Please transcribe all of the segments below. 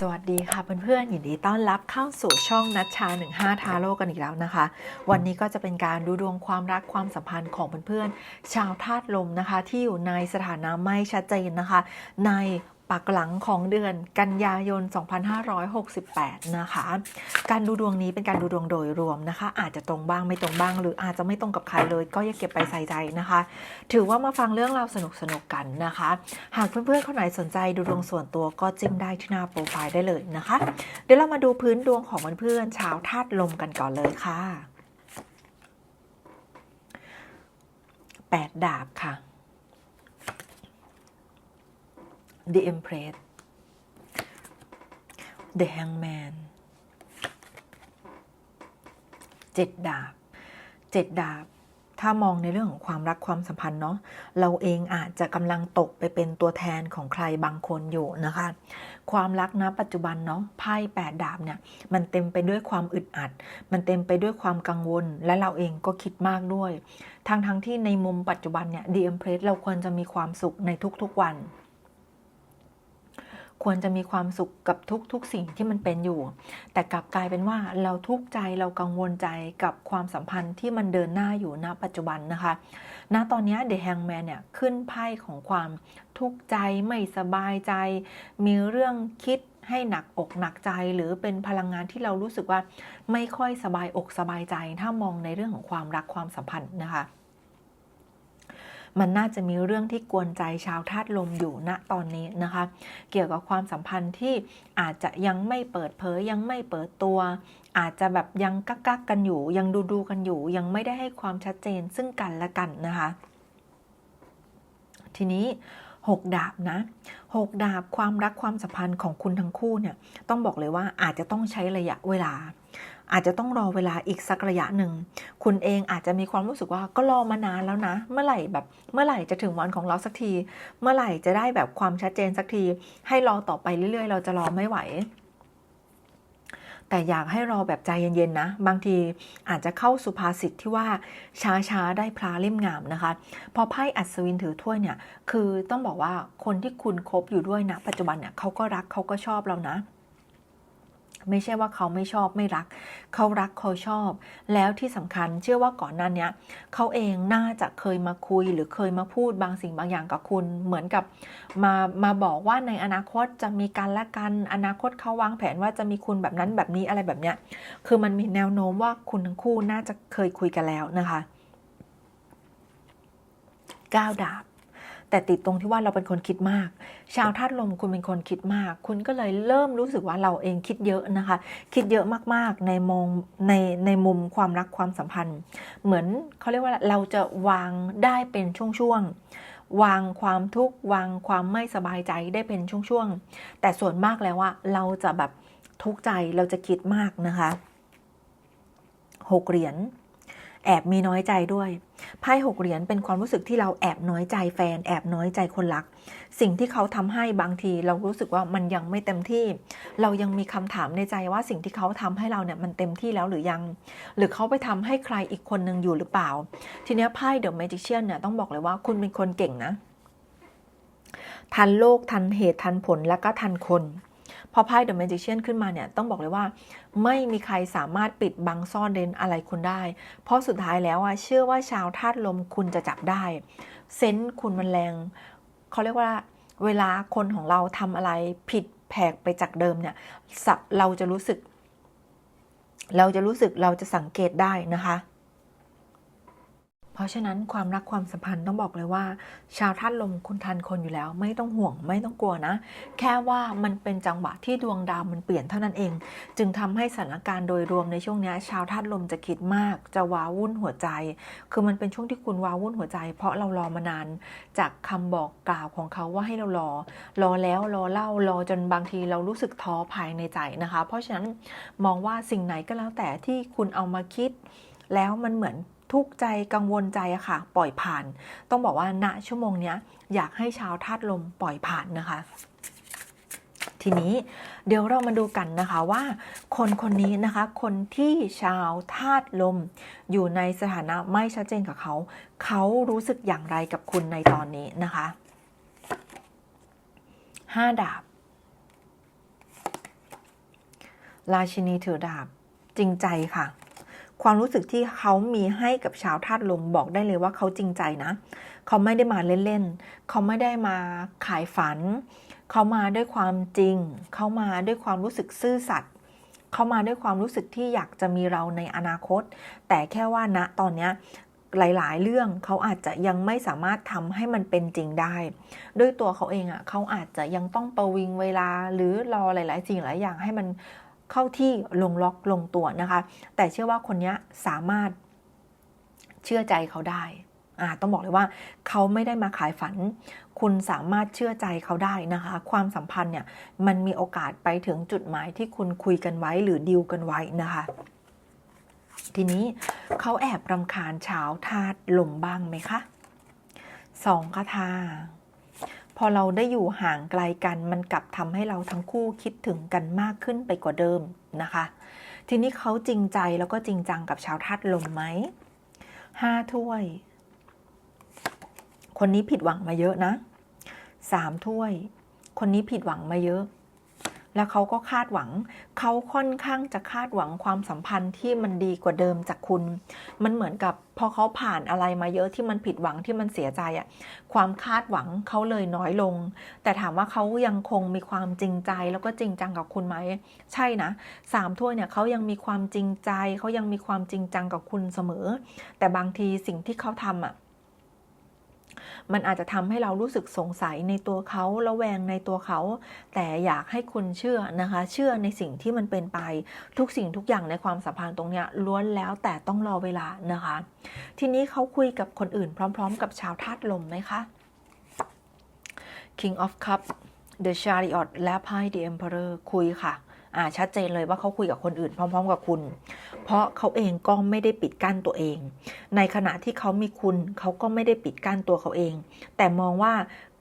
สวัสดีค่ะเพื่อนๆยินดีต้อนรับเข้าสู่ช่องนัชชา 15 ทาโร่กันอีกแล้วนะคะ วันนี้ก็จะเป็นการดูดวงความรักความสัมพันธ์ของเพื่อนๆชาวธาตุลมนะคะ ที่อยู่ในสถานะไม่ชัดเจนนะคะ ใน ปักหลังของเดือนกันยายน 2568 นะคะ การดูดวงนี้เป็นการดูดวงโดยรวมนะคะ อาจจะตรงบ้างไม่ตรงบ้าง หรืออาจจะไม่ตรงกับใครเลย ก็อย่าเก็บไปใส่ใจนะคะ ถือว่ามาฟังเรื่องราวสนุกๆกันนะคะ หากเพื่อนๆคนไหนสนใจดูดวงส่วนตัวก็จิ้มได้ที่หน้าโปรไฟล์ได้เลยนะคะ เดี๋ยวเรามาดูพื้นดวงของเพื่อนๆชาวธาตุลมกันก่อนเลยค่ะแปดดาบค่ะ The Empress The Hangman เจ็ดดาบเจ็ดดาบ ถ้ามองในเรื่องของความรักความสัมพันธ์เนาะ เราเองอาจจะกำลังตกไปเป็นตัวแทนของใครบางคนอยู่นะคะ ความรักนะปัจจุบันเนาะ ไพ่แปดดาบเนี่ย มันเต็มไปด้วยความอึดอัด มันเต็มไปด้วยความกังวล และเราเองก็คิดมากด้วย ทั้งทั้งที่ในมุมปัจจุบันเนี่ย The Empress เราควรจะมีความสุขในทุกๆวัน ควรจะมีความสุขกับทุกๆสิ่งที่มันเป็นอยู่ แต่กลับกลายเป็นว่าเราทุกข์ใจเรากังวลใจกับความสัมพันธ์ที่มันเดินหน้าอยู่ณปัจจุบันนะคะณตอนนี้ The Hangman เนี่ยขึ้นไพ่ของความทุกข์ใจไม่สบายใจ มีเรื่องคิดให้หนักอกหนักใจหรือเป็นพลังงานที่เรารู้สึกว่าไม่ค่อยสบายอกสบายใจ ถ้ามองในเรื่องของความรักความสัมพันธ์นะคะ มันน่าจะมีเรื่องที่กวนใจชาวธาตุลมอยู่ณตอนนี้นะคะ เกี่ยวกับความสัมพันธ์ที่อาจจะยังไม่เปิดเผยยังไม่เปิดตัว อาจจะแบบยังกักกักกันอยู่ ยังดูดูกันอยู่ ยังไม่ได้ให้ความชัดเจนซึ่งกันและกันนะคะ ทีนี้6ดาบนะ6ดาบความรักความสัมพันธ์ของคุณทั้งคู่เนี่ยต้องบอกเลยว่าอาจจะต้องใช้ระยะเวลา อาจจะต้องรอเวลาอีกสักระยะหนึ่ง คุณเองอาจจะมีความรู้สึกว่าก็รอมานานแล้วนะ เมื่อไหร่แบบเมื่อไหร่จะถึงวันของเราสักที เมื่อไหร่จะได้แบบความชัดเจนสักที ให้รอต่อไปเรื่อยๆ เราจะรอไม่ไหวแต่อยากให้รอแบบใจเย็นๆนะ บางทีอาจจะเข้าสุภาษิตที่ว่าช้าๆ ได้พลาเล่มงามนะคะ พอไพ่อัศวินถือถ้วยเนี่ย คือต้องบอกว่าคนที่คุณคบอยู่ด้วยนะปัจจุบันเนี่ยเขาก็รักเขาก็ชอบเรานะ ไม่ใช่ว่าเขาไม่ชอบไม่รัก เขารักเขาชอบ แล้วที่สำคัญเชื่อว่าก่อนหน้าเนี้ยเขาเองน่าจะเคยมาคุยหรือเคยมาพูดบางสิ่งบางอย่างกับคุณ เหมือนกับมามาบอกว่าในอนาคตจะมีการละกันอนาคตเขาวางแผนว่าจะมีคุณแบบนั้นแบบนี้อะไรแบบเนี้ยคือมันมีแนวโน้มว่าคุณทั้งคู่น่าจะเคยคุยกันแล้วนะคะก้าวดาบ แต่ติดตรงที่ว่าเราเป็นคนคิดมาก ชาวธาตุลมคุณเป็นคนคิดมาก คุณก็เลยเริ่มรู้สึกว่าเราเองคิดเยอะนะคะ คิดเยอะมากๆในมองในในมุมความรักความสัมพันธ์ เหมือนเขาเรียกว่าเราจะวางได้เป็นช่วงๆวางความทุกข์วางความไม่สบายใจได้เป็นช่วงๆแต่ส่วนมากแล้วว่าเราจะแบบทุกข์ใจเราจะคิดมากนะคะหกเหรียญ แอบมีน้อยใจด้วยไพ่หกเหรียญเป็นความรู้สึกที่เราแอบน้อยใจแฟน แอบน้อยใจคนรัก สิ่งที่เขาทำให้บางที เรารู้สึกว่ามันยังไม่เต็มที่ เรายังมีคำถามในใจว่าสิ่งที่เขาทำให้เราเนี่ยมันเต็มที่แล้วหรือยัง หรือเขาไปทำให้ใครอีกคนหนึ่งอยู่หรือเปล่า ทีนี้ไพ่เดอะแมจิเชียนเนี่ยต้องบอกเลยว่าคุณเป็นคนเก่งนะ ทันโลกทันเหตุทันผลและก็ทันคน พอไพ่เดอะแมจิเชียนขึ้นมาเนี่ยต้องบอกเลยว่า ไม่มีใครสามารถปิดบังซ่อนเร้นอะไรคุณได้ เพราะสุดท้ายแล้วอะเชื่อว่าชาวธาตุลมคุณจะจับได้เซนส์คุณมันแรงเขาเรียกว่าเวลาคนของเราทำอะไรผิดแผกไปจากเดิมเนี่ยเราจะรู้สึก เราจะรู้สึกเราจะสังเกตได้นะคะ เพราะฉะนั้นความรักความสัมพันธ์ต้องบอกเลยว่า ชาวธาตุลมคุณทันคนอยู่แล้ว ไม่ต้องห่วงไม่ต้องกลัวนะ แค่ว่ามันเป็นจังหวะที่ดวงดาวมันเปลี่ยนเท่านั้นเอง จึงทำให้สถานการณ์โดยรวมในช่วงนี้ชาวธาตุลมจะคิดมาก จะว้าวุ่นหัวใจ คือมันเป็นช่วงที่คุณว้าวุ่นหัวใจ เพราะเรารอมานาน จากคำบอกกล่าวของเขาว่าให้เรารอ รอแล้วรอเล่ารอจนบางทีเรารู้สึกท้อภายในใจนะคะ เพราะฉะนั้นมองว่าสิ่งไหนก็แล้วแต่ที่คุณเอามาคิดแล้วมันเหมือน ทุกข์ใจกังวลใจอะค่ะ ปล่อยผ่าน ต้องบอกว่าณชั่วโมงเนี้ยอยากให้ชาวธาตุลมปล่อยผ่านนะคะ ทีนี้เดี๋ยวเรามาดูกันนะคะว่า คนคนนี้นะคะ คนที่ชาวธาตุลม อยู่ในสถานะไม่ชัดเจนกับเขา เขารู้สึกอย่างไรกับคุณในตอนนี้นะคะห้าดาบราชินีถือดาบจริงใจค่ะ ความรู้สึกที่เขามีให้กับชาวธาตุลมบอกได้เลยว่าเขาจริงใจนะ เขาไม่ได้มาเล่นๆ เขาไม่ได้มาขายฝัน เขามาด้วยความจริง เขามาด้วยความรู้สึกซื่อสัตย์เขามาด้วยความรู้สึกที่อยากจะมีเราในอนาคต แต่แค่ว่าณตอนนี้หลาย ๆ เรื่องเขาอาจจะยังไม่สามารถทำให้มันเป็นจริงได้ ด้วยตัวเขาเองอะเขาอาจจะยังต้องประวิงเวลาหรือรอหลาย ๆ สิ่งหลายอย่างให้มัน เข้าที่ลงล็อกลงตัวนะคะ แต่เชื่อว่าคนนี้สามารถเชื่อใจเขาได้ต้องบอกเลยว่าเขาไม่ได้มาขายฝัน คุณสามารถเชื่อใจเขาได้นะคะ ความสัมพันธ์เนี่ยมันมีโอกาสไปถึงจุดหมายที่คุณคุยกันไว้หรือดีลกันไว้นะคะ ทีนี้เขาแอบรำคาญเช้าธาตุลมบ้างไหมคะสองคาถา พอเราได้อยู่ห่างไกลกัน มันกลับทำให้เราทั้งคู่คิดถึงกันมากขึ้นไปกว่าเดิมนะคะ ทีนี้เขาจริงใจแล้วก็จริงจังกับชาวธาตุลมไหมห้าถ้วย คนนี้ผิดหวังมาเยอะนะสามถ้วย คนนี้ผิดหวังมาเยอะ แล้วเขาก็คาดหวัง เขาค่อนข้างจะคาดหวังความสัมพันธ์ที่มันดีกว่าเดิมจากคุณ มันเหมือนกับพอเขาผ่านอะไรมาเยอะที่มันผิดหวังที่มันเสียใจอะความคาดหวังเขาเลยน้อยลง แต่ถามว่าเขายังคงมีความจริงใจแล้วก็จริงจังกับคุณไหม ใช่นะสามถ้วยเนี่ยเขายังมีความจริงใจ เขายังมีความจริงจังกับคุณเสมอ แต่บางทีสิ่งที่เขาทำอะ มันอาจจะทำให้เรารู้สึกสงสัยในตัวเขาระแวงในตัวเขา แต่อยากให้คุณเชื่อนะคะ เชื่อในสิ่งที่มันเป็นไป ทุกสิ่งทุกอย่างในความสัมพันธ์ตรงเนี้ยล้วนแล้วแต่ต้องรอเวลานะคะ ทีนี้เขาคุยกับคนอื่นพร้อม ๆ กับชาวธาตุลมไหมคะ King of Cup The Chariot และไพ่ The Emperor คุยค่ะ อ่าชัดเจนเลยว่าเขาคุยกับคนอื่นพร้อม ๆ กับคุณ เพราะเขาเองก็ไม่ได้ปิดกั้นตัวเอง ในขณะที่เขามีคุณเขาก็ไม่ได้ปิดกั้นตัวเขาเอง แต่มองว่า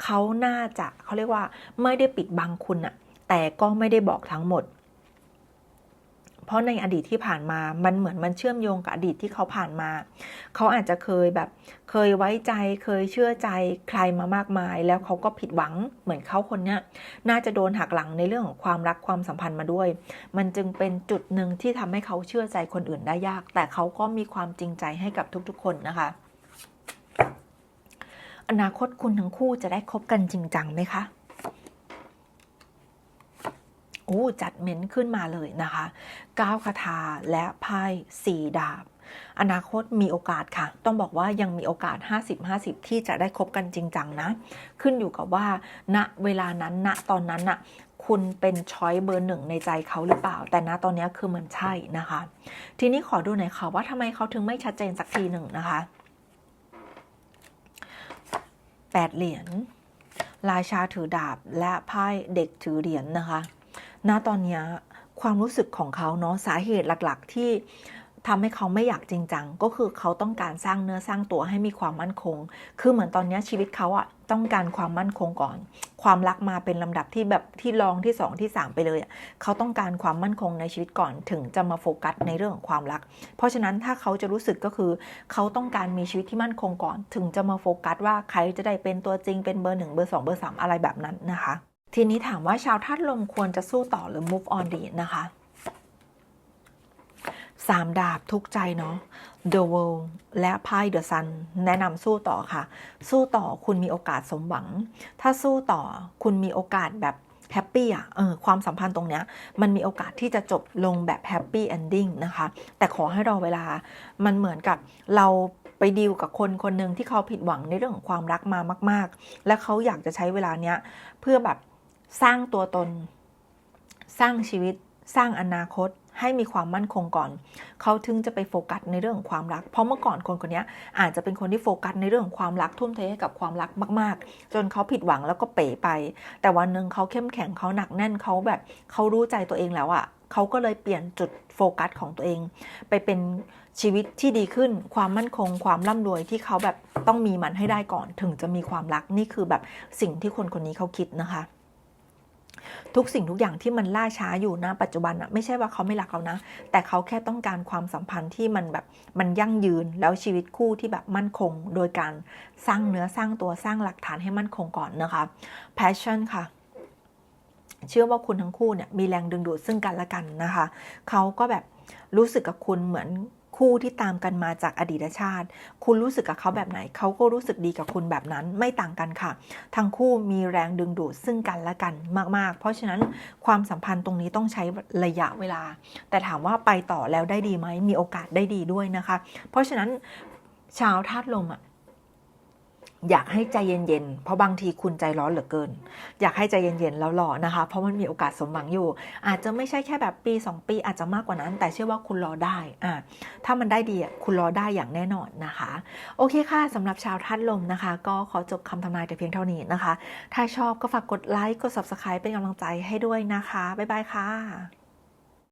เขาน่าจะเขาเรียกว่าไม่ได้ปิดบังคุณอะแต่ก็ไม่ได้บอกทั้งหมด เพราะในอดีตที่ผ่านมา มันเหมือนมันเชื่อมโยงกับอดีตที่เขาผ่านมา เขาอาจจะเคยแบบ เคยไว้ใจ เคยเชื่อใจใครมามากมาย แล้วเขาก็ผิดหวัง เหมือนเขาคนเนี้ยน่าจะโดนหักหลังในเรื่องของความรักความสัมพันธ์มาด้วย มันจึงเป็นจุดหนึ่งที่ทำให้เขาเชื่อใจคนอื่นได้ยาก แต่เขาก็มีความจริงใจให้กับทุกๆ คนนะคะ อนาคตคุณทั้งคู่จะได้คบกันจริงจังไหมคะ โอ้จัดเม้นขึ้นมาเลยนะคะก้าวคาถาและไพ่สี่ดาบ อนาคตมีโอกาสค่ะ ต้องบอกว่ายังมีโอกาส 50-50 ที่จะได้คบกันจริงจังนะ ขึ้นอยู่กับว่า ณเวลานั้นณตอนนั้นน่ะคุณเป็นช้อยเบอร์หนึ่งในใจเขาหรือเปล่า แต่ณตอนนี้คือเหมือนใช่นะคะ ทีนี้ขอดูหน่อยค่ะว่าทำไมเขาถึงไม่ชัดเจนสักทีหนึ่งนะคะแปดเหรียญราชาถือดาบและไพ่เด็กถือเหรียญนะคะ ณตอนนี้ความรู้สึกของเขาเนาะสาเหตุหลักๆ ที่ทำให้เขาไม่อยากจริงจังก็คือเขาต้องการสร้างเนื้อสร้างตัวให้มีความมั่นคง คือเหมือนตอนนี้ชีวิตเขาอะต้องการความมั่นคงก่อน ความรักมาเป็นลำดับที่แบบที่รองที่สองที่สามไปเลยอะเขาต้องการความมั่นคงในชีวิตก่อนถึงจะมาโฟกัสในเรื่องของความรัก เพราะฉะนั้นถ้าเขาจะรู้สึกก็คือ เขาต้องการมีชีวิตที่มั่นคงก่อน ถึงจะมาโฟกัสว่าใครจะได้เป็นตัวจริงเป็นเบอร์หนึ่งเบอร์สองเบอร์สามอะไรแบบนั้นนะคะ ทีนี้ถามว่าชาวธาตุลมควรจะสู้ต่อหรือ move on ดีนะคะสามดาบทุกใจเนาะ The World และไพ่ The Sun แนะนำสู้ต่อค่ะ สู้ต่อคุณมีโอกาสสมหวัง ถ้าสู้ต่อคุณมีโอกาสแบบแฮปปี้อะเออความสัมพันธ์ตรงเนี้ยมันมีโอกาสที่จะจบลงแบบแฮปปี้เอนดิ้งนะคะ แต่ขอให้รอเวลามันเหมือนกับเราไปดีลกับคนคนหนึ่งที่เขาผิดหวังในเรื่องของความรักมามาก ๆ และเขาอยากจะใช้เวลาเนี้ยเพื่อแบบ สร้างตัวตน สร้างชีวิต สร้างอนาคต ให้มีความมั่นคงก่อน เขาถึงจะไปโฟกัสในเรื่องของความรัก เพราะเมื่อก่อนคนคนนี้อาจจะเป็นคนที่โฟกัสในเรื่องของความรักทุ่มเทให้กับความรักมาก ๆ จนเขาผิดหวังแล้วก็เป๋ไป แต่วันหนึ่งเขาเข้มแข็งเขาหนักแน่นเขาแบบเขารู้ใจตัวเองแล้วอะ่ะเขาก็เลยเปลี่ยนจุดโฟกัสของตัวเอง ไปเป็นชีวิตที่ดีขึ้น ความมั่นคง ความร่ำรวยที่เขาแบบต้องมีมันให้ได้ก่อน ถึงจะมีความรักนี่คือแบบสิ่งที่คนคนนี้เขาคิดนะคะ ทุกสิ่งทุกอย่างที่มันล่าช้าอยู่นะปัจจุบันอะไม่ใช่ว่าเขาไม่รักเรานะ แต่เขาแค่ต้องการความสัมพันธ์ที่มันแบบมันยั่งยืนแล้วชีวิตคู่ที่แบบมั่นคง โดยการสร้างเนื้อสร้างตัวสร้างหลักฐานให้มั่นคงก่อนนะคะ passion ค่ะเชื่อว่าคุณทั้งคู่เนี่ยมีแรงดึงดูดซึ่งกันและกันนะคะ เขาก็แบบรู้สึกกับคุณเหมือน คู่ที่ตามกันมาจากอดีตชาติ คุณรู้สึกกับเขาแบบไหน เขาก็รู้สึกดีกับคุณแบบนั้นไม่ต่างกันค่ะ ทั้งคู่มีแรงดึงดูดซึ่งกันและกันมาก ๆ เพราะฉะนั้นความสัมพันธ์ตรงนี้ต้องใช้ระยะเวลา แต่ถามว่าไปต่อแล้วได้ดีไหมมีโอกาสได้ดีด้วยนะคะ เพราะฉะนั้นชาวธาตุลมอะ อยากให้ใจเย็นๆ เพราะบางทีคุณใจร้อนเหลือเกิน อยากให้ใจเย็นๆ แล้วรอนะคะ เพราะมันมีโอกาสสมหวังอยู่ อาจจะไม่ใช่แค่แบบปี 2 ปีอาจจะมากกว่านั้น แต่เชื่อว่าคุณรอได้อ่าถ้ามันได้ดีอะคุณรอได้อย่างแน่นอนนะคะ โอเคค่ะสำหรับชาวธาตุลมนะคะ ก็ขอจบคำทำนายแต่เพียงเท่านี้นะคะ ถ้าชอบก็ฝากกดไลค์กด subscribe เป็นกำลังใจให้ด้วยนะคะบ๊ายบายค่ะ